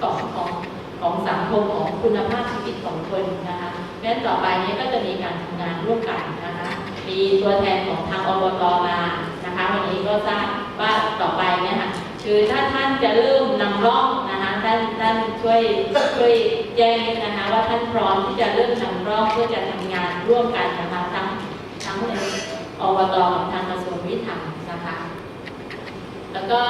ของของของสังคมของคุณภาพชีวิตของคนนะคะเพราะฉะนั้นต่อไปนี้ก็จะมีการทำงานร่วมกันนะคะ มีตัวแทนของทางอบตมานะคะ วันนี้ก็ทราบว่าต่อไปเนี่ยค่ะคือถ้าท่านจะเริ่มนำร่องนะคะท่านท่านช่วยช่วยแจ้งนะคะว่าท่านพร้อมที่จะเริ่มนำร่องเพื่อจะทำงานร่วมกันนะคะทั้งทั้งในอบตกับทางกระทรวงยุติธรรมนะคะ แล้วก็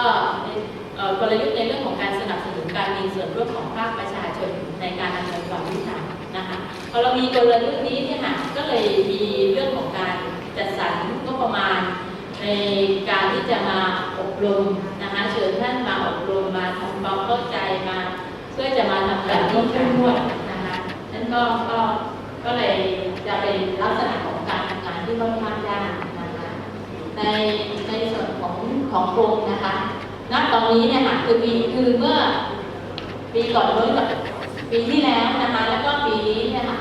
กลยุทธ์ในเรื่องของการสนับสนุนการมีส่วนร่วมของภาคประชาชนในการดำเนินความยุติธรรมนะคะพอเรามีกลยุทธ์นี้เนี่ยค่ะก็เลยมีเรื่องของการจัดสรรงบประมาณ ในการที่จะมาอบรมนะคะเชิญท่านมาอบรมมาทำความเข้าใจมาเพื่อจะมาทำการที่เข้มงวดนะคะนั่นก็ก็ก็เลยจะเป็นลักษณะของการทำงานที่ค่อนข้างยากนะคะในในส่วนของของกรมนะคะ ณตอนนี้เนี่ยค่ะคือปีคือเมื่อปีก่อนนู้นกับปีที่แล้วนะคะแล้วก็ปีนี้เนี่ยค่ะ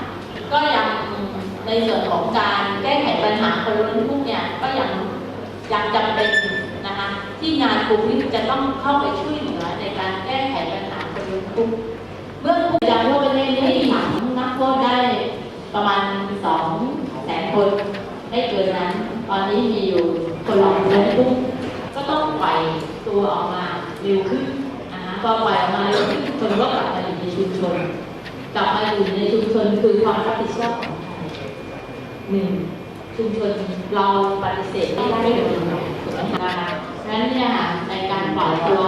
ก็ยังในส่วนของการแก้ไขปัญหาคนล้นทุกเนี่ยก็ยังยังจำเป็นนะคะที่งานกลุ่มนี้จะต้องเข้าไปช่วยเหลือในการแก้ไขปัญหาคนล้นทุกเมื่อผู้ยาทั่วประเทศนี้ถามนักโทษได้ประมาณสองแสนคนไม่เกินนั้น ตอนนี้มีอยู่คนหลอกเงินปุ๊บก็ต้องปล่อย ตัวออกมาเร็วขึ้นนะคะพอปล่อยออกมาเร็วขึ้นคนก็กลับมาอยู่ในชุมชน กลับมาอยู่ในชุมชนคือความรับผิดชอบของใครหนึ่งชุมชนเราปฏิเสธไม่ได้เลยถูกไหมคะนั้นเนี่ยค่ะในการปล่อยตัว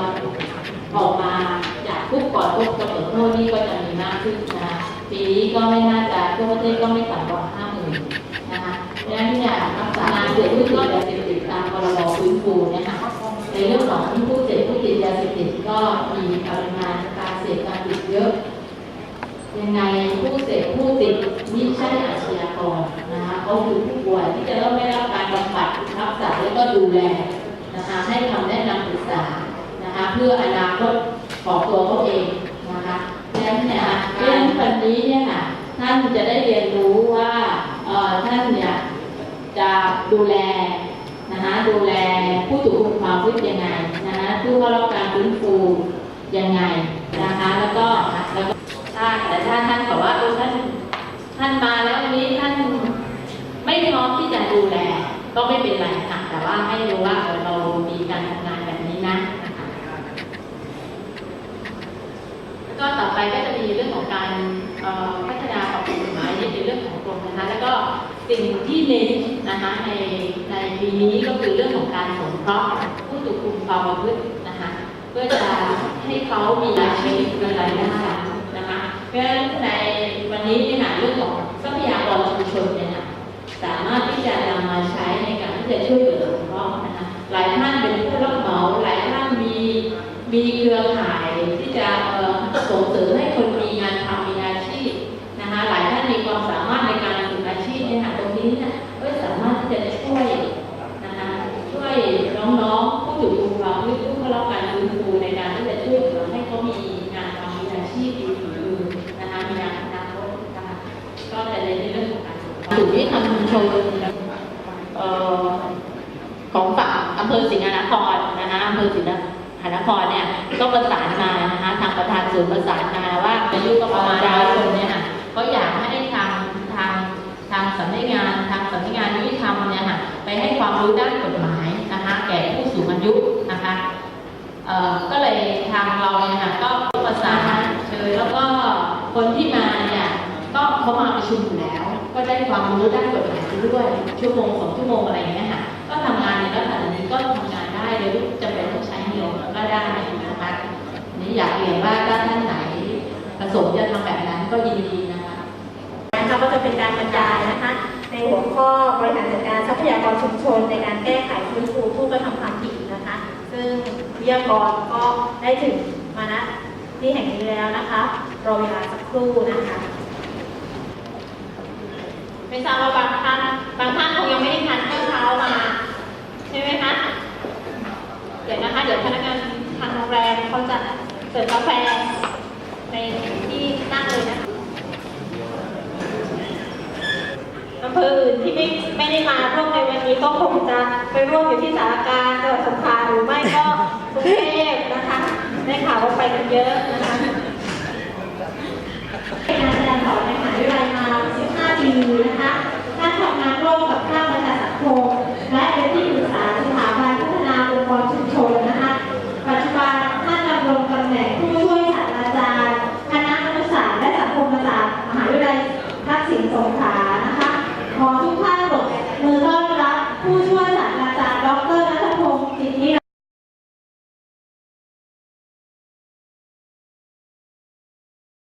ออกมาจากทุกก่อนทุกกำหนดโทษนี่ก็จะมีมากขึ้นนะคะปีนี้ก็ไม่น่าจะทั่วประเทศก็ไม่ต่ำกว่าห้าหมื่นนะคะเพราะฉะนั้นเนี่ยรักษางานเสพผู้ติดยาเสพติดตามพรบฟื้นฟูเนี่ยค่ะในเรื่องของผู้เสพผู้ติดยาเสพติดก็ มีปริมาณการเสพการติดเยอะ ยังไงผู้เสพผู้ติดไม่ใช่อาชญากรนะคะเขาคือผู้ป่วยที่จะต้องได้รับการบำบัดรักษาแล้วก็ดูแลนะคะให้คำแนะนำปรึกษานะคะเพื่ออนาคตของตัวเขาเองนะคะเพราะฉะนั้นเนี่ยเรื่องวันนี้เนี่ยค่ะท่านจะได้เรียนรู้ว่าเออท่านเนี่ยจะดูแล นะคะดูแลผู้ถูกคุมความพฤติยังไงนะคะผู้เข้ารับการฟื้นฟูยังไงนะคะแล้วก็แล้วก็ถ้าแต่ถ้าท่านบอกว่าเออท่านท่านมาแล้ววันนี้ท่านไม่พร้อมที่จะดูแล ก็ไม่เป็นไรค่ะแต่ว่าให้รู้ว่าเรามีการทำงานแบบนี้นะแล้วก็ต่อไปก็จะมีเรื่องของการพัฒนาปรับปรุงกฎหมายในเรื่องของกรมนะคะแล้วก็สิ่งที่เน้นนะคะใน ปีนี้ก็คือเรื่องของการสงเคราะห์ผู้ถูกคุมความประพฤตินะคะเพื่อจะให้เขามีอาชีพมีรายได้นะคะเพราะฉะนั้นในวันนี้เนี่ยนเรื่องของทรัพยากรชุมชนเนี่ยนะสามารถที่จะนำมาใช้ในการที่จะช่วยเหลือสงเคราะห์นะคะหลายท่านเป็นผู้รับเหมาหลายท่านมีมีเครือข่ายที่จะส่งเสริมให้ น้องผู้ถูกคุมความหรือผู้เข้ารับการฟื้นฟูในการที่จะช่วยเหลือให้เขามีงานทำมีอาชีพมีฝีมือนะคะมีงานอนาคตนะคะก็จะในเรื่องของการศูนย์ที่ทำชุมชนของฝั่งอำเภอสิงห์นครนะคะอำเภอสิงห์นครเนี่ยก็ประสานมานะคะทางประธานศูนย์ประสานมาว่าอายุก็ประมาณดาวคนเนี่ยค่ะก็อยากให้ทางทางทางสำนักงานทางสำนักงานยุติธรรมเนี่ยค่ะไปให้ความรู้ด้านกฎหมายนะคะแก่ผู้สูงอายุนะคะเอ่อ ก็เลยทางเราเนี่ยค่ะก็ประสานเชิญแล้วก็คนที่มาเนี่ยก็เขามาประชุมอยู่แล้ว ก็ได้ความรู้ด้านกฎหมายด้วยชั่วโมงสองชั่วโมงอะไรอย่างเงี้ยค่ะก็ทำงานในลักษณะนี้ก็ทำงานได้โดยจำเป็นต้องใช้เงินก็ได้นะคะนี่อยากเรียนว่าถ้าท่านไหนประสงค์จะทำแบบนั้นก็ยินดีนะคะนะคะก็จะเป็นการบรรยายนะคะในหัวข้อบริหารจัดการทรัพยากรชุมชน ในการแก้ไขฟื้นฟูผู้กระทำความผิด ซึ่งวิทยากรก็ได้ถึงมาณที่แห่งนี้แล้วนะคะ รอเวลาสักครู่นะคะไม่ทราบว่าบางท่านบางท่านคงยังไม่ได้ทานข้าวเช้ามา ใช่ไหมคะ เดี๋ยวนะคะ เดี๋ยวพนักงานทางโรงแรมเขาจะเสิร์ฟกาแฟำเภออื่นที่ไม่ไม่ได้มาร่วมในวันนี้ก็คงจะไปร่วมอยู่ที่สารการจังหวัดสงขลาหรือไม่ก็กรุงเทพนะคะได้ข่าวว่าไปกันเยอะนะคะการแสดงของในมหาวิทยาลัยมา15ปีนะคะ